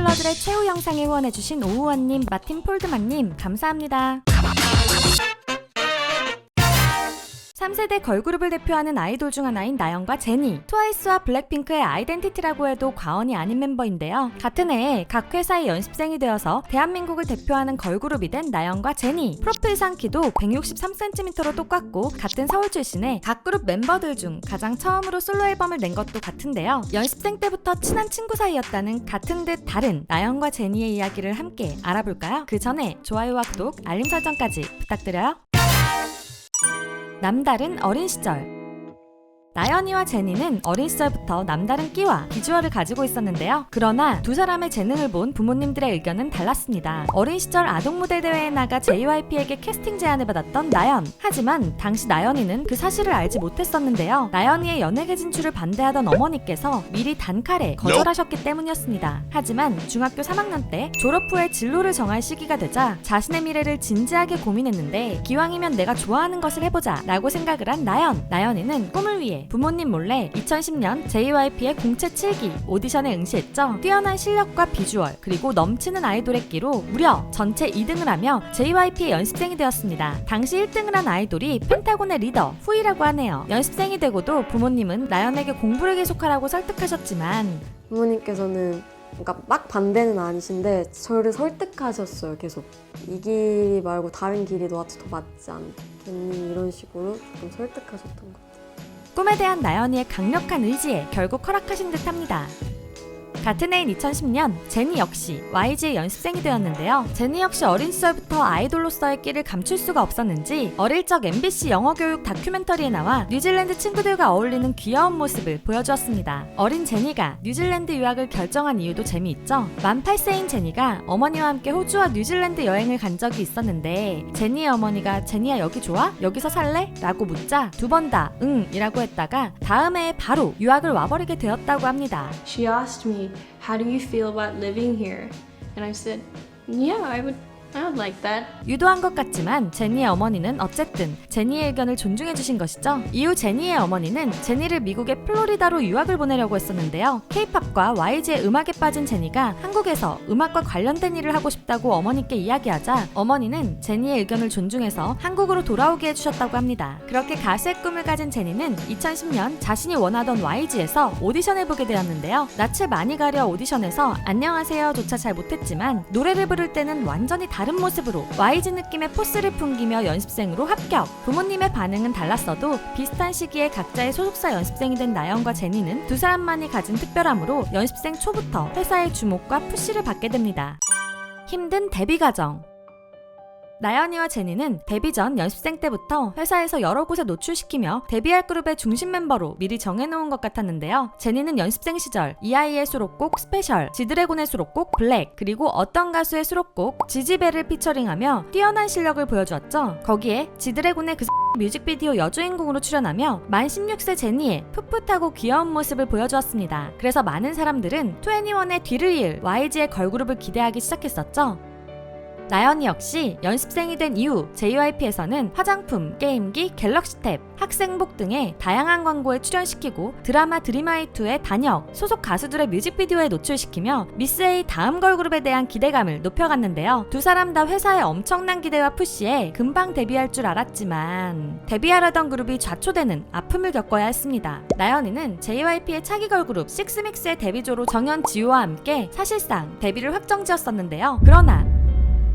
블러들의 최후 영상에 후원해주신 오우원님, 마틴 폴드만님, 감사합니다. 3세대 걸그룹을 대표하는 아이돌 중 하나인 나영과 제니, 트와이스와 블랙핑크의 아이덴티티라고 해도 과언이 아닌 멤버인데요. 같은 해에 각 회사의 연습생이 되어서 대한민국을 대표하는 걸그룹이 된 나영과 제니. 프로필 상 키도 163cm로 똑같고 같은 서울 출신의 각 그룹 멤버들 중 가장 처음으로 솔로 앨범을 낸 것도 같은데요. 연습생 때부터 친한 친구 사이였다는 같은 듯 다른 나영과 제니의 이야기를 함께 알아볼까요? 그 전에 좋아요와 구독, 알림 설정까지 부탁드려요. 남다른 어린 시절 나연이와 제니는 어린 시절부터 남다른 끼와 비주얼을 가지고 있었는데요. 그러나 두 사람의 재능을 본 부모님들의 의견은 달랐습니다. 어린 시절 아동 무대 대회에 나가 JYP에게 캐스팅 제안을 받았던 나연. 하지만 당시 나연이는 그 사실을 알지 못했었는데요. 나연이의 연예계 진출을 반대하던 어머니께서 미리 단칼에 거절하셨기 때문이었습니다. 하지만 중학교 3학년 때 졸업 후에 진로를 정할 시기가 되자 자신의 미래를 진지하게 고민했는데 기왕이면 내가 좋아하는 것을 해보자 라고 생각을 한 나연. 나연이는 꿈을 위해 부모님 몰래 2010년 JYP의 공채 7기 오디션에 응시했죠. 뛰어난 실력과 비주얼 그리고 넘치는 아이돌의 끼로 무려 전체 2등을 하며 JYP의 연습생이 되었습니다. 당시 1등을 한 아이돌이 펜타곤의 리더 후이라고 하네요. 연습생이 되고도 부모님은 나연에게 공부를 계속하라고 설득하셨지만 부모님께서는 그러니까 막 반대는 아니신데 저를 설득하셨어요 계속 이 길 말고 다른 길이 너한테 더 맞지 않겠니 이런 식으로 좀 설득하셨던 것 같아요 꿈에 대한 나연이의 강력한 의지에 결국 허락하신 듯합니다. 같은 해인 2010년 제니 역시 YG의 연습생이 되었는데요. 제니 역시 어린 시절부터 아이돌로서의 끼를 감출 수가 없었는지 어릴 적 MBC 영어 교육 다큐멘터리에 나와 뉴질랜드 친구들과 어울리는 귀여운 모습을 보여주었습니다. 어린 제니가 뉴질랜드 유학을 결정한 이유도 재미있죠. 만 8세인 제니가 어머니와 함께 호주와 뉴질랜드 여행을 간 적이 있었는데 제니의 어머니가 제니야 여기 좋아? 여기서 살래? 라고 묻자 두 번 다 응 이라고 했다가 다음 해에 바로 유학을 와버리게 되었다고 합니다. she asked me, How do you feel about living here? And I said, Yeah, I would Like that. 유도한 것 같지만 제니의 어머니는 어쨌든 제니의 의견을 존중해 주신 것이죠. 이후 제니의 어머니는 제니를 미국의 플로리다로 유학을 보내려고 했었는데요. K-팝과 YG의 음악에 빠진 제니가 한국에서 음악과 관련된 일을 하고 싶다고 어머니께 이야기하자 어머니는 제니의 의견을 존중해서 한국으로 돌아오게 해주셨다고 합니다. 그렇게 가수의 꿈을 가진 제니는 2010년 자신이 원하던 YG에서 오디션을 보게 되었는데요. 낯을 많이 가려 오디션에서 안녕하세요조차 잘 못했지만 노래를 부를 때는 완전히 다른 모습으로 YG 느낌의 포스를 풍기며 연습생으로 합격. 부모님의 반응은 달랐어도 비슷한 시기에 각자의 소속사 연습생이 된 나연과 제니는 두 사람만이 가진 특별함으로 연습생 초부터 회사의 주목과 푸시를 받게 됩니다. 힘든 데뷔 과정. 나연이와 제니는 데뷔 전 연습생 때부터 회사에서 여러 곳에 노출시키며 데뷔할 그룹의 중심 멤버로 미리 정해놓은 것 같았는데요. 제니는 연습생 시절 EI의 수록곡 스페셜, 지드래곤의 수록곡 블랙, 그리고 어떤 가수의 수록곡 지지배를 피처링하며 뛰어난 실력을 보여주었죠. 거기에 지드래곤의 그 뮤직비디오 여주인공으로 출연하며 만 16세 제니의 풋풋하고 귀여운 모습을 보여주었습니다. 그래서 많은 사람들은 21의 뒤를 이을 YG의 걸그룹을 기대하기 시작했었죠. 나연이 역시 연습생이 된 이후 JYP에서는 화장품, 게임기, 갤럭시 탭, 학생복 등의 다양한 광고에 출연시키고 드라마 드림하이2의 단역, 소속 가수들의 뮤직비디오에 노출시키며 미스 A 다음 걸그룹에 대한 기대감을 높여갔는데요. 두 사람 다 회사의 엄청난 기대와 푸시에 금방 데뷔할 줄 알았지만 데뷔하려던 그룹이 좌초되는 아픔을 겪어야 했습니다. 나연이는 JYP의 차기 걸그룹 식스믹스의 데뷔조로 정현 지우와 함께 사실상 데뷔를 확정지었었는데요. 그러나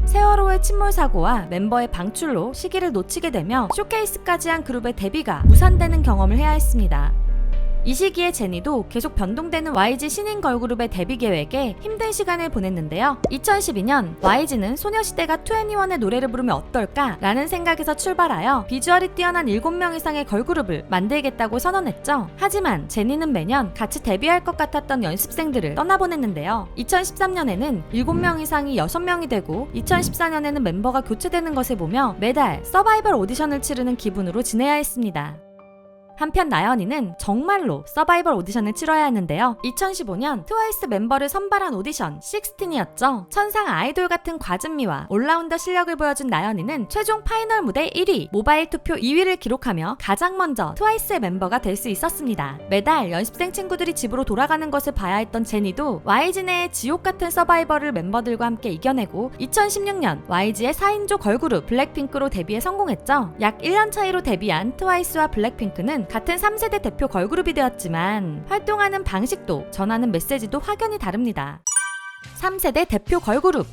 세월호의 침몰 사고와 멤버의 방출로 시기를 놓치게 되며 쇼케이스까지 한 그룹의 데뷔가 무산되는 경험을 해야 했습니다. 이 시기에 제니도 계속 변동되는 YG 신인 걸그룹의 데뷔 계획에 힘든 시간을 보냈는데요. 2012년 YG는 소녀시대가 2NE1의 노래를 부르면 어떨까? 라는 생각에서 출발하여 비주얼이 뛰어난 7명 이상의 걸그룹을 만들겠다고 선언했죠. 하지만 제니는 매년 같이 데뷔할 것 같았던 연습생들을 떠나보냈는데요. 2013년에는 7명 이상이 6명이 되고 2014년에는 멤버가 교체되는 것을 보며 매달 서바이벌 오디션을 치르는 기분으로 지내야 했습니다. 한편 나연이는 정말로 서바이벌 오디션을 치러야 했는데요. 2015년 트와이스 멤버를 선발한 오디션 16이었죠. 천상 아이돌 같은 과즙미와 올라운더 실력을 보여준 나연이는 최종 파이널 무대 1위, 모바일 투표 2위를 기록하며 가장 먼저 트와이스의 멤버가 될 수 있었습니다. 매달 연습생 친구들이 집으로 돌아가는 것을 봐야 했던 제니도 YG 내의 지옥 같은 서바이벌을 멤버들과 함께 이겨내고 2016년 YG의 4인조 걸그룹 블랙핑크로 데뷔에 성공했죠. 약 1년 차이로 데뷔한 트와이스와 블랙핑크는 같은 3세대 대표 걸그룹이 되었지만 활동하는 방식도 전하는 메시지도 확연히 다릅니다. 3세대 대표 걸그룹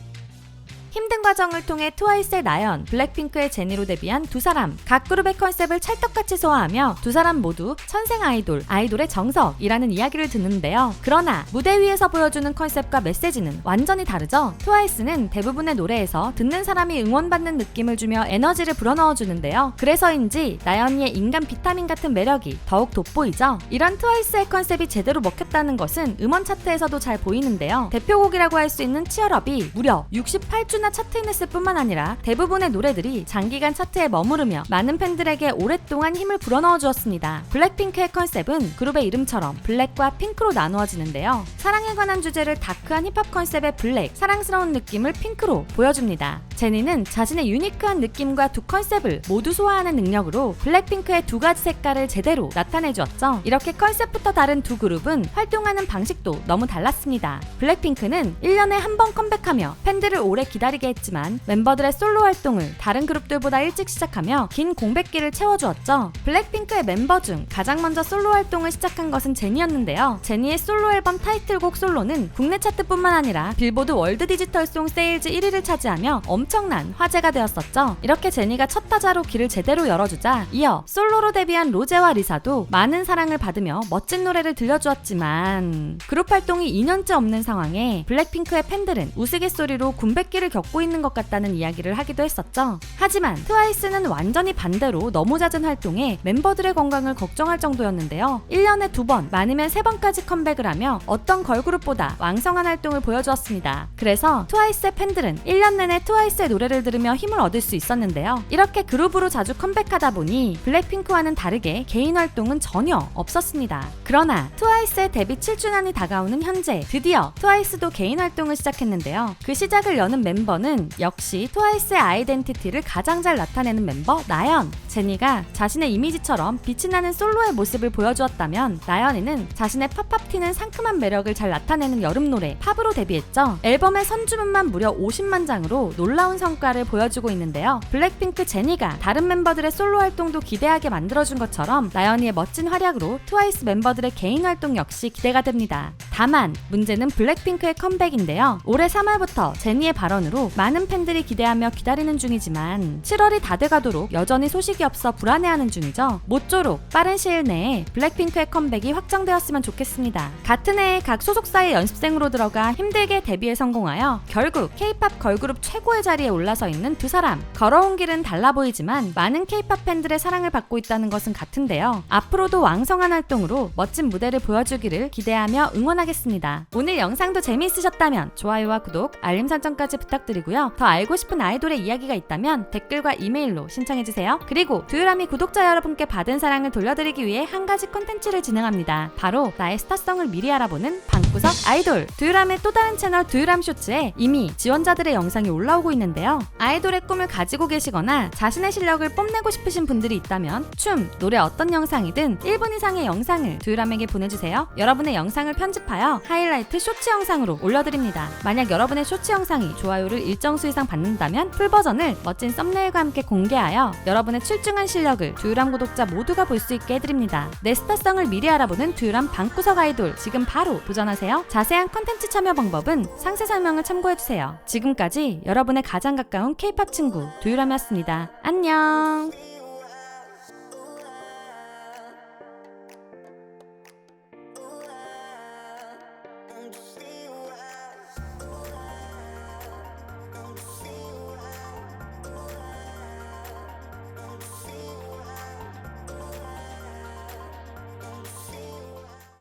힘든 과정을 통해 트와이스의 나연, 블랙핑크의 제니로 데뷔한 두 사람. 각 그룹의 컨셉을 찰떡같이 소화하며 두 사람 모두 천생 아이돌, 아이돌의 정석이라는 이야기를 듣는데요. 그러나 무대 위에서 보여주는 컨셉과 메시지는 완전히 다르죠. 트와이스는 대부분의 노래에서 듣는 사람이 응원받는 느낌을 주며 에너지를 불어넣어 주는데요. 그래서인지 나연이의 인간 비타민 같은 매력이 더욱 돋보이죠. 이런 트와이스의 컨셉이 제대로 먹혔다는 것은 음원 차트에서도 잘 보이는데요. 대표곡이라고 할 수 있는 치얼업이 무려 68주 나 차트 인했을 뿐만 아니라 대부분의 노래들이 장기간 차트에 머무르며 많은 팬들에게 오랫동안 힘을 불어넣어 주었습니다. 블랙핑크의 컨셉은 그룹의 이름처럼 블랙과 핑크로 나누어지는데요. 사랑에 관한 주제를 다크한 힙합 컨셉의 블랙, 사랑스러운 느낌을 핑크로 보여줍니다. 제니는 자신의 유니크한 느낌과 두 컨셉을 모두 소화하는 능력으로 블랙핑크의 두 가지 색깔을 제대로 나타내 주었죠. 이렇게 컨셉부터 다른 두 그룹은 활동하는 방식도 너무 달랐습니다. 블랙핑크는 1년에 한 번 컴백하며 팬들을 오래 기다리 게 했지만 멤버들의 솔로 활동을 다른 그룹들보다 일찍 시작하며 긴 공백기를 채워주었죠. 블랙핑크의 멤버 중 가장 먼저 솔로 활동을 시작한 것은 제니였는데요. 제니의 솔로 앨범 타이틀곡 솔로는 국내 차트뿐만 아니라 빌보드 월드 디지털송 세일즈 1위를 차지하며 엄청난 화제가 되었었죠. 이렇게 제니가 첫 타자로 길을 제대로 열어주자 이어 솔로로 데뷔한 로제와 리사도 많은 사랑을 받으며 멋진 노래를 들려주었지만 그룹 활동이 2년째 없는 상황에 블랙핑크의 팬들은 우스갯소리로 군백기를 겪고 있는 것 같다는 이야기를 하기도 했었죠. 하지만 트와이스는 완전히 반대로 너무 잦은 활동에 멤버들의 건강을 걱정할 정도였는데요. 1년에 두 번, 많으면 세 번까지 컴백을 하며 어떤 걸그룹보다 왕성한 활동을 보여주었습니다. 그래서 트와이스의 팬들은 1년 내내 트와이스의 노래를 들으며 힘을 얻을 수 있었는데요. 이렇게 그룹으로 자주 컴백하다 보니 블랙핑크와는 다르게 개인 활동은 전혀 없었습니다. 그러나 트와이스의 데뷔 7주년이 다가오는 현재 드디어 트와이스도 개인 활동을 시작했는데요. 그 시작을 여는 멤버 는 역시 트와이스의 아이덴티티를 가장 잘 나타내는 멤버 나연. 제니가 자신의 이미지처럼 빛이 나는 솔로의 모습을 보여주었다면 나연이는 자신의 팝팝 튀는 상큼한 매력을 잘 나타내는 여름 노래 팝으로 데뷔했죠. 앨범의 선주문만 무려 50만 장으로 놀라운 성과를 보여주고 있는데요. 블랙핑크 제니가 다른 멤버들의 솔로 활동도 기대하게 만들어준 것처럼 나연이의 멋진 활약으로 트와이스 멤버들의 개인 활동 역시 기대가 됩니다. 다만 문제는 블랙핑크의 컴백인데요. 올해 3월부터 제니의 발언으로 많은 팬들이 기대하며 기다리는 중이지만 7월이 다 돼가도록 여전히 소식이 없어 불안해하는 중이죠. 모쪼록 빠른 시일 내에 블랙핑크의 컴백이 확정되었으면 좋겠습니다. 같은 해에 각 소속사의 연습생으로 들어가 힘들게 데뷔에 성공하여 결국 K-팝 걸그룹 최고의 자리에 올라서 있는 두 사람. 걸어온 길은 달라 보이지만 많은 K-팝 팬들의 사랑을 받고 있다는 것은 같은데요. 앞으로도 왕성한 활동으로 멋진 무대를 보여주기를 기대하며 응원하겠습니다. 오늘 영상도 재미있으셨다면 좋아요와 구독, 알림 설정까지 부탁드리고요. 더 알고 싶은 아이돌의 이야기가 있다면 댓글과 이메일로 신청해주세요. 그리고 두유람이 구독자 여러분께 받은 사랑을 돌려드리기 위해 한 가지 콘텐츠를 진행합니다. 바로 나의 스타성을 미리 알아보는 방구석 아이돌. 두유람의 또 다른 채널 두유람 쇼츠에 이미 지원자들의 영상이 올라오고 있는데요. 아이돌의 꿈을 가지고 계시거나 자신의 실력을 뽐내고 싶으신 분들이 있다면 춤, 노래 어떤 영상이든 1분 이상의 영상을 두유람에게 보내주세요. 여러분의 영상을 편집하여 하이라이트 쇼츠 영상으로 올려드립니다. 만약 여러분의 쇼츠 영상이 좋아요를 일정 수 이상 받는다면 풀 버전을 멋진 썸네일과 함께 공개하여 여러분의 출 중한 실력을 두유람 구독자 모두가 볼 수 있게 해드립니다. 내 스타성을 미리 알아보는 두유람 방구석 아이돌 지금 바로 도전하세요. 자세한 컨텐츠 참여 방법은 상세 설명을 참고해주세요. 지금까지 여러분의 가장 가까운 K-팝 친구 두유람이었습니다. 안녕.